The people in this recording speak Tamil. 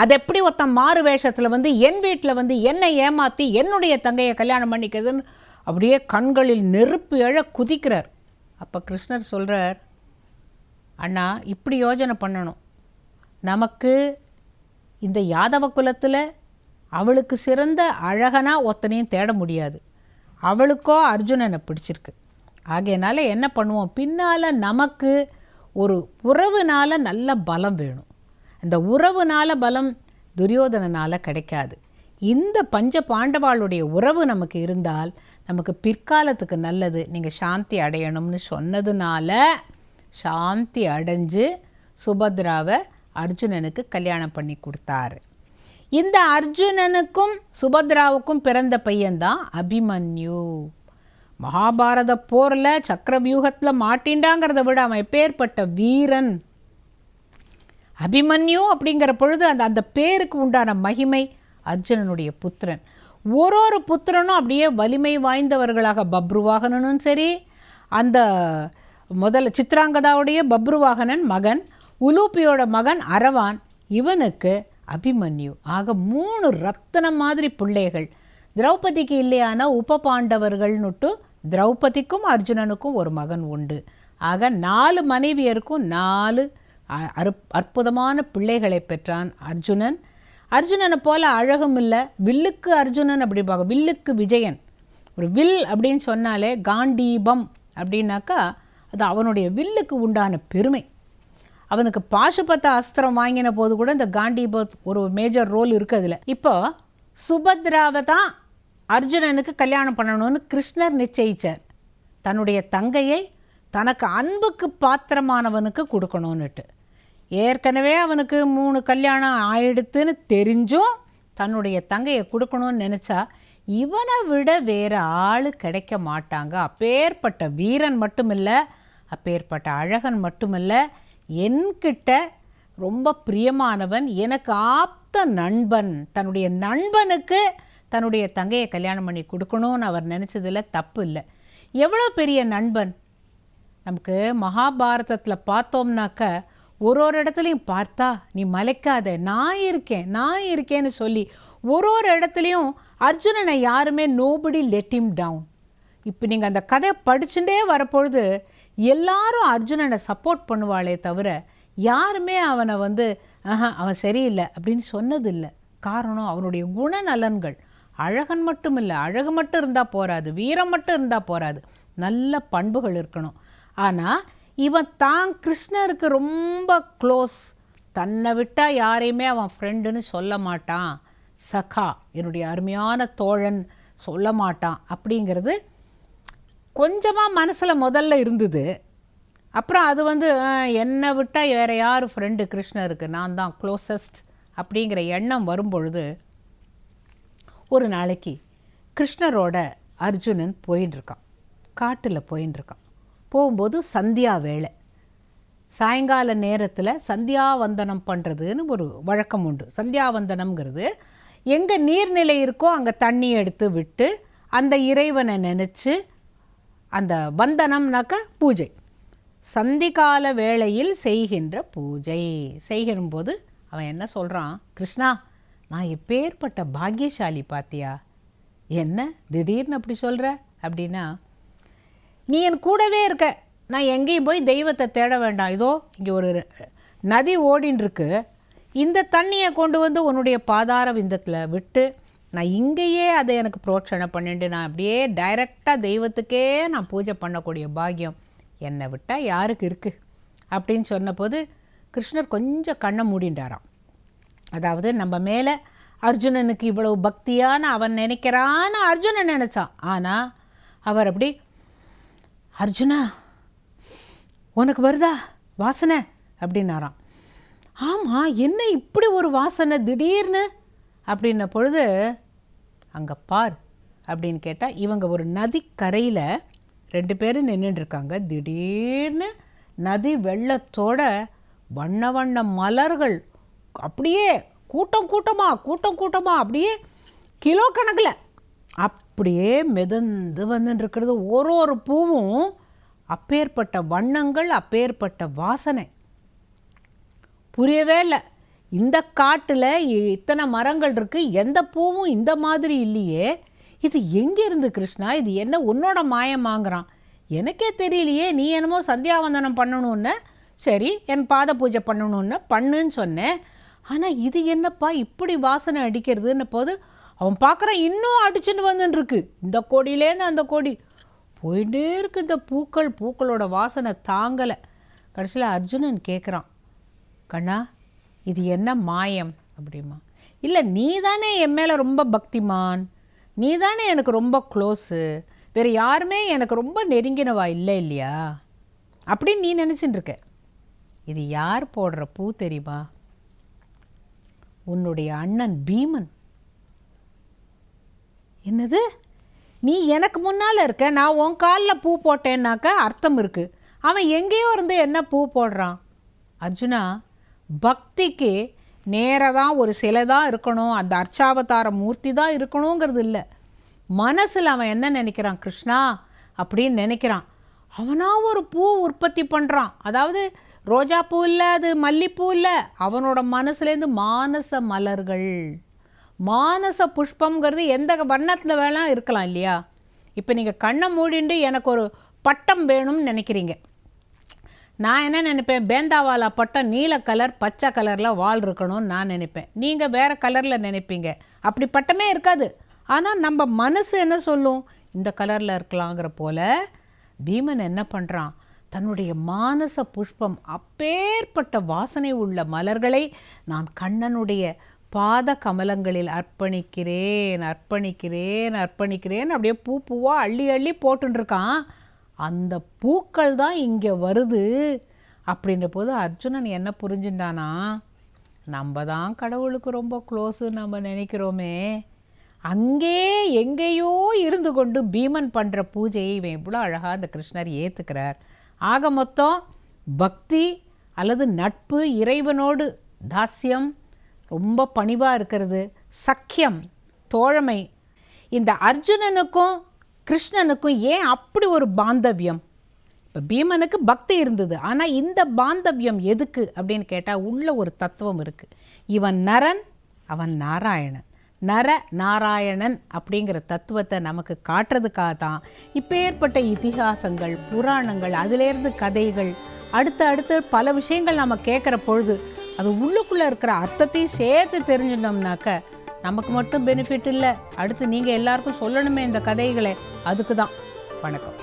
அது எப்படி ஒருத்தன் மாறு வேஷத்தில் வந்து என் வீட்டில் வந்து என்னை ஏமாற்றி என்னுடைய தங்கையை கல்யாணம் பண்ணிக்கிறதுன்னு அப்படியே கண்களில் நெருப்பு எழ குதிக்கிறார். அப்போ கிருஷ்ணர் சொல்கிறார் அண்ணா இப்படி யோஜனை பண்ணணும். நமக்கு இந்த யாதவ குலத்தில் அவளுக்கு சிறந்த அழகனா ஒத்தனையும் தேட முடியாது. அவளுக்கோ அர்ஜுனனை பிடிச்சிருக்கு. ஆகையினால என்ன பண்ணுவோம்? பின்னால் நமக்கு ஒரு உறவுனால் நல்ல பலம் வேணும். அந்த உறவுனால பலம் துரியோதனனால் கிடைக்காது. இந்த பஞ்ச பாண்டவாளுடைய உறவு நமக்கு இருந்தால் நமக்கு பிற்காலத்துக்கு நல்லது. நீங்கள் சாந்தி அடையணும்னு சொன்னதுனால சாந்தி அடைஞ்சு சுபத்ராவை அர்ஜுனனுக்கு கல்யாணம் பண்ணி கொடுத்தாரு. இந்த அர்ஜுனனுக்கும் சுபத்ராவுக்கும் பிறந்த பையன்தான் அபிமன்யு. மகாபாரத போரில் சக்கரவியூகத்தில் மாட்டின்டாங்கிறத விட அவன் எப்பேற்பட்ட வீரன். அபிமன்யு அப்படிங்கிற பொழுது அந்த அந்த பேருக்கு உண்டான மகிமை அர்ஜுனனுடைய புத்திரன். ஒரு ஒரு புத்திரனும் அப்படியே வலிமை வாய்ந்தவர்களாக பப்ருவாகனனும் சரி அந்த முதல்ல சித்ராங்கதாவுடைய பப்ருவாகனன் மகன் உலூப்பியோட மகன் அரவான் இவனுக்கு அபிமன்யு. ஆக மூணு ரத்தனம் மாதிரி பிள்ளைகள். திரௌபதிக்கு இல்லையானா உப பாண்டவர்கள்னுட்டு திரௌபதிக்கும் அர்ஜுனனுக்கும் ஒரு மகன் உண்டு. ஆக நாலு மனைவியருக்கும் நாலு அற்புதமான பிள்ளைகளை பெற்றான் அர்ஜுனன். அர்ஜுனனை போல அழகும் இல்லை. வில்லுக்கு அர்ஜுனன் அப்படி பார்க்க வில்லுக்கு விஜயன். ஒரு வில் அப்படின்னு சொன்னாலே காண்டீபம் அப்படின்னாக்கா அது அவனுடைய வில்லுக்கு உண்டான பெருமை. அவனுக்கு பாசுபத்த அஸ்திரம் வாங்கின போது கூட இந்த காண்டீபத் ஒரு மேஜர் ரோல் இருக்குது அதில். இப்போ சுபத்ராவை தான் அர்ஜுனனுக்கு கல்யாணம் பண்ணணும்னு கிருஷ்ணர் நிச்சயித்தார் தன்னுடைய தங்கையை தனக்கு அன்புக்கு பாத்திரமானவனுக்கு கொடுக்கணும்னுட்டு. ஏற்கனவே அவனுக்கு மூணு கல்யாணம் ஆயிடுத்துன்னு தெரிஞ்சும் தன்னுடைய தங்கையை கொடுக்கணும்னு நினச்சா இவனை விட வேறு ஆள் கிடைக்க மாட்டாங்க. அப்பேற்பட்ட வீரன் மட்டுமில்ல அப்பேற்பட்ட அழகன் மட்டுமில்ல என்கிட்ட ரொம்ப பிரியமானவன் எனக்கு ஆப்த நண்பன். தன்னுடைய நண்பனுக்கு தன்னுடைய தங்கையை கல்யாணம் பண்ணி கொடுக்கணும்னு அவர் நினச்சதில் தப்பு இல்லை. எவ்வளோ பெரிய நண்பன்? நமக்கு மகாபாரதத்தில் பார்த்தோம்னாக்க ஒரு ஒரு இடத்துலையும் பார்த்தா நீ மலைக்காத நான் இருக்கேன் நான் இருக்கேன்னு சொல்லி ஒரு ஒரு இடத்துலையும் அர்ஜுனனை யாருமே நோபடி லெட் டவுன் இப்போ நீங்கள் அந்த கதை படிச்சுட்டே வரப்பொழுது எல்லாரும் அர்ஜுனனை சப்போர்ட் பண்ணுவாளே தவிர யாருமே அவனை வந்து ஆஹா அவன் சரியில்லை அப்படின்னு சொன்னதில்லை. காரணம் அவனுடைய குணநலன்கள். அழகன் மட்டும் இல்லை அழகு மட்டும் இருந்தால் போராது வீரம் மட்டும் இருந்தால் போராது. நல்ல பண்புகள் இருக்கணும். ஆனால் இவன் தான் கிருஷ்ணருக்கு ரொம்ப க்ளோஸ் தன்னை விட்டால் யாரையுமே அவன் ஃப்ரெண்டுன்னு சொல்ல மாட்டான். சகா என்னுடைய அருமையான தோழன் சொல்ல மாட்டான் அப்படிங்கிறது கொஞ்சமாக மனசில் முதல்ல இருந்தது. அப்புறம் அது வந்து என்னை விட்டால் வேறு யார் ஃப்ரெண்டு கிருஷ்ணருக்கு? நான் தான் க்ளோசஸ்ட் அப்படிங்கிற எண்ணம் வரும்பொழுது ஒரு நாளைக்கு கிருஷ்ணரோட அர்ஜுனன் போயின்னு இருக்கான். காட்டில் போயின்னு இருக்கான். போகும்போது சந்தியா வேலை. சாயங்கால நேரத்தில் சந்தியாவந்தனம் பண்ணுறதுன்னு ஒரு வழக்கம் உண்டு. சந்தியாவந்தனம்ங்கிறது எங்கே நீர்நிலை இருக்கோ அங்கே தண்ணி எடுத்து விட்டு அந்த இறைவனை நினச்சி அந்த வந்தனம்னாக்க பூஜை. சந்திகால வேளையில் செய்கின்ற பூஜை. செய்கிறபோது அவன் என்ன சொல்கிறான் கிருஷ்ணா நான் எப்பேற்பட்ட பாக்கியசாலி பாத்தியா? என்ன திடீர்னு அப்படி சொல்கிற அப்படின்னா நீ என் கூடவே இருக்க. நான் எங்கேயும் போய் தெய்வத்தை தேட வேண்டாம். இதோ இங்கே ஒரு நதி ஓடின்னு இந்த தண்ணியை கொண்டு வந்து உன்னுடைய பாதார விந்தத்தில் விட்டு நான் இங்கேயே அதை எனக்கு புரோட்சணை பண்ணிட்டு நான் அப்படியே டைரெக்டாக தெய்வத்துக்கே நான் பூஜை பண்ணக்கூடிய பாக்கியம். என்னை விட்டால் யாருக்கு இருக்குது அப்படின்னு சொன்னபோது கிருஷ்ணர் கொஞ்சம் கண்ணை மூடிண்டாராம் அதாவது நம்ம மேலே அர்ஜுனனுக்கு இவ்வளவு பக்தியான அவன் நினைக்கிறான்னு அர்ஜுனன் நினச்சான். ஆனால் அவர் அப்படி அர்ஜுனா உனக்கு வருதா? வாசனை? அப்படின்னாராம். ஆமாம் என்ன இப்படி ஒரு வாசனை திடீர்னு? அப்படின்ன பொழுது அங்கே பார் அப்படின்னு கேட்டால் இவங்க ஒரு நதிக்கரையில் ரெண்டு பேரும் நின்றுட்டு இருக்காங்க திடீர்னு நதி வெள்ளத்தோட வண்ண வண்ண மலர்கள் அப்படியே கூட்டம் கூட்டமாக கூட்டம் கூட்டமாக அப்படியே கிலோ கணக்கில் அப் அப்படியே மிதந்து வந்துட்டு இருக்கிறது ஒரு ஒரு பூவும் அப்பேற்பட்ட வண்ணங்கள் அப்பேற்பட்ட வாசனை. புரியவே இல்லை. இந்த காட்டில் இத்தனை மரங்கள் இருக்குது எந்த பூவும் இந்த மாதிரி இல்லையே. இது எங்கே இருந்து கிருஷ்ணா? இது என்ன உன்னோட மாயமாங்கிறான்? எனக்கே தெரியலையே. நீ என்னமோ சந்தியாவந்தனம் பண்ணணும்னு. சரி என் பாத பூஜை பண்ணணும்னு பண்ணுன்னு சொன்னேன். ஆனால் இது என்னப்பா இப்படி வாசனை அடிக்கிறதுன்னு போது அவன் பார்க்குறான் இன்னும் அடிச்சுன்னு வந்துன்னு இருக்கு இந்த கோடியிலேருந்து அந்த கொடி. போயிட்டே இருக்கு இந்த பூக்கள். பூக்களோட வாசனை தாங்கலை. கடைசியில் அர்ஜுனன் கேட்குறான் கண்ணா இது என்ன மாயம்? அப்படிமா. இல்லை நீ தானே என் மேலே ரொம்ப பக்திமான். நீ தானே எனக்கு ரொம்ப க்ளோஸு வேறு யாருமே எனக்கு ரொம்ப நெருங்கினவா இல்லை இல்லையா? அப்படின்னு நீ நினச்சிட்டு இருக்க இது யார் போடுற பூ தெரியுமா? உன்னுடைய அண்ணன் பீமன். என்னது? நீ எனக்கு முன்னால் இருக்க நான் உன் காலில் பூ போட்டேன்னாக்கா அர்த்தம் இருக்குது அவன் எங்கேயோ இருந்து என்ன பூ போடுறான்? அர்ஜுனா பக்திக்கு நேராக தான் ஒரு சிலை தான் இருக்கணும் அந்த அர்ச்சாவதார மூர்த்தி தான் இருக்கணுங்கிறது இல்லை. மனசில் அவன் என்ன நினைக்கிறான்? கிருஷ்ணா அப்படின்னு நினைக்கிறான். அவனாக ஒரு பூ உற்பத்தி பண்ணுறான் அதாவது ரோஜா பூ இல்லை அது மல்லிப்பூ இல்லை. அவனோட மனசுலேருந்து மானச மலர்கள். மானச புஷ்பம்ங்கிறது எந்த வண்ணத்தில் வேணாம் இருக்கலாம் இல்லையா? இப்போ நீங்கள் கண்ணை மூடிண்டு எனக்கு ஒரு பட்டம் வேணும்னு நினைக்கிறீங்க. நான் என்ன நினைப்பேன்? பேந்தாவாலா பட்டம் நீல கலர் பச்சை கலரில் வால் இருக்கணும்னு நான் நினைப்பேன். நீங்கள் வேறு கலரில் நினைப்பீங்க. அப்படி பட்டமே இருக்காது. ஆனால் நம்ம மனசு என்ன சொல்லும்? இந்த கலரில் இருக்கலாங்கிற போல பீமன் என்ன பண்ணுறான் தன்னுடைய மானச புஷ்பம் அப்பேற்பட்ட வாசனை உள்ள மலர்களை நான் கண்ணனுடைய பாத கமலங்களில் அர்ப்பணிக்கிறேன் அர்ப்பணிக்கிறேன் அர்ப்பணிக்கிறேன் அப்படியே பூ பூவாக அள்ளி அள்ளி போட்டுருக்கான் அந்த பூக்கள் தான் இங்கே வருது. அப்படின்ற போது அர்ஜுனன் என்ன புரிஞ்சுட்டானா நம்ம தான் கடவுளுக்கு ரொம்ப க்ளோஸு நம்ம நினைக்கிறோமே. அங்கே எங்கேயோ இருந்து கொண்டு பீமன் பண்ணுற பூஜையை இவன் இவ்வளோ அழகாக அந்த கிருஷ்ணர் ஏற்றுக்கிறார் ஆக மொத்தம் பக்தி அல்லது நட்பு இறைவனோடு தாஸ்யம் ரொம்ப பணிவாக இருக்கிறது. சக்கியம் தோழமை. இந்த அர்ஜுனனுக்கும் கிருஷ்ணனுக்கும் ஏன் அப்படி ஒரு பாந்தவியம்? இப்போ பீமனுக்கு பக்தி இருந்தது. ஆனால் இந்த பாந்தவியம் எதுக்கு அப்படின்னு கேட்டால் உள்ள ஒரு தத்துவம் இருக்குது இவன் நரன் அவன் நாராயணன். நர நாராயணன் அப்படிங்கிற தத்துவத்தை நமக்கு காட்டுறதுக்காக தான் இப்போ ஏற்பட்ட இதிகாசங்கள் புராணங்கள் அதிலேருந்து கதைகள் அடுத்து அடுத்து பல விஷயங்கள் நம்ம கேட்குற பொழுது அது உள்ளுக்குள்ளே இருக்கிற அர்த்தத்தையும் சேர்த்து தெரிஞ்சிட்டோம்னாக்க நமக்கு மட்டும் பெனிஃபிட் இல்லை. அடுத்து நீங்கள் எல்லாருக்கும் சொல்லணுமே இந்த கதைகளை. அதுக்கு தான் வணக்கம்.